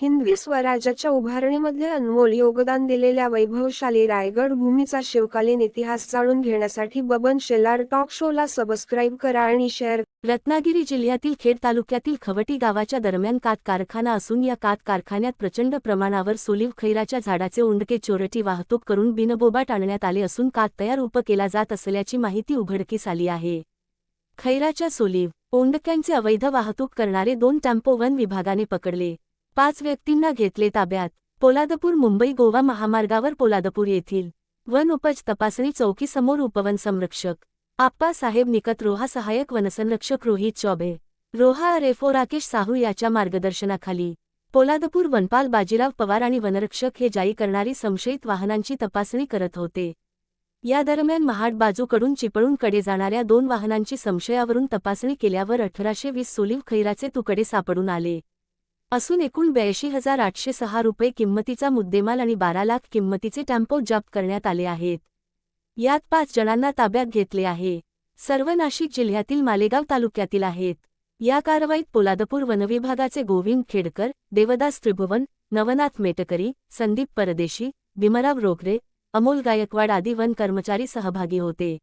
हिंदवी स्वराज्याच्या उभारणीमध्ये अनमोल योगदान दिलेल्या वैभवशाली रायगड भूमीचा शिवकालीन इतिहास जाणून घेण्यासाठी बबन शेलार टॉक शोला सबस्क्राईब करा आणि शेअर रत्नागिरी जिल्ह्यातील खेड तालुक्यातील खवटी गावाच्या दरम्यान कात कारखाना असून या कात कारखान्यात प्रचंड प्रमाणावर सोलीव खैराच्या झाडाचे उंडके चोरटी वाहतूक करून बिनबोबाट आणण्यात आले असून कात तयार उप केला जात असल्याची माहिती उघडकीस आली आहे. खैराच्या सोलीव ओंडक्यांचे अवैध वाहतूक करणारे दोन टेम्पो वन विभागाने पकडले. पाच व्यक्तींना घेतले ताब्यात. पोलादपूर मुंबई गोवा महामार्गावर पोलादपूर येथील वन उपज तपासणी चौकीसमोर उपवन संरक्षक आप्पासाहेब निकत रोहा सहाय्यक वनसंरक्षक रोहित चौबे रोहा रेफो राकेश साहू याच्या मार्गदर्शनाखाली पोलादपूर वनपाल बाजीराव पवार आणि वनरक्षक हे जाई करणारी संशयित वाहनांची तपासणी करत होते. या दरम्यान महाड बाजूकडून चिपळूणकडे जाणाऱ्या दोन वाहनांची संशयावरून तपासणी केल्यावर अठराशे वीस सोलिव खैराचे तुकडे सापडून आले. असून एकूण ब्याऐंशी हजार आठशे सहा रुपये किंमतीचा मुद्देमाल आणि बारा लाख किंमतीचे टॅम्पो जप्त करण्यात आले आहेत. यात पाच जणांना ताब्यात घेतले आहे. सर्व नाशिक जिल्ह्यातील मालेगाव तालुक्यातील आहेत. या कारवाईत पोलादपूर वनविभागाचे गोविंद खेडकर देवदास त्रिभुवन नवनाथ मेटकरी संदीप परदेशी भीमराव रोखरे अमोल गायकवाड आदी वन कर्मचारी सहभागी होते.